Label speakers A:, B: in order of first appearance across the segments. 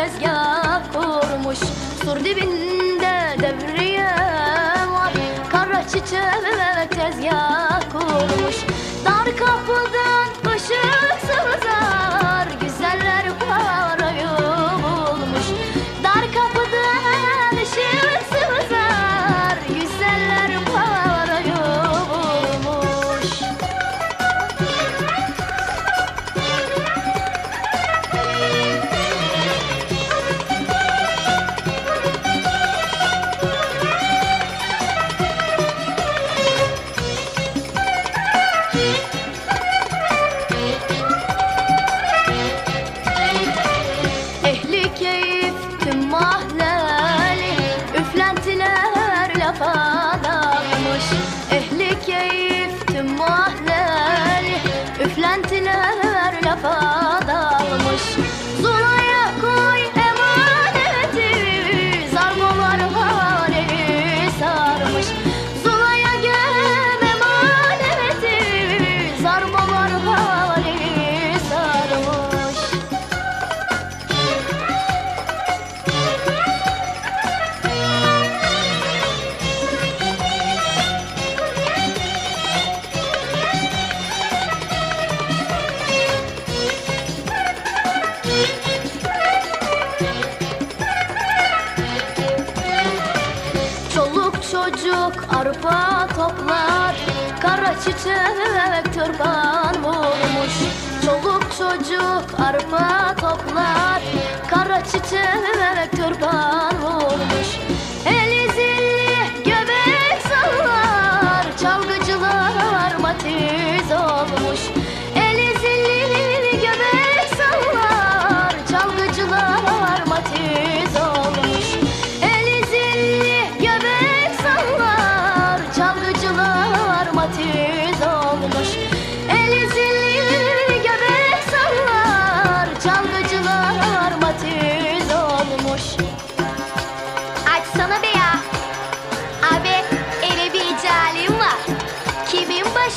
A: tezgah kurmuş. Sur dibinde Bütün mahleli üflentiler lafa dalmış. Ehli keyif tüm mahleli üflentiler lafa yok arpa toplar Kara çiçek türban olmuş Çoluk çocuk arpa toplar Kara çiçek türban olmuş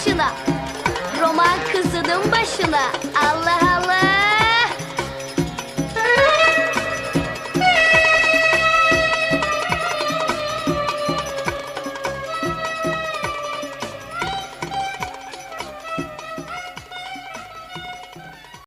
A: başına. Roman kızının başına. Allah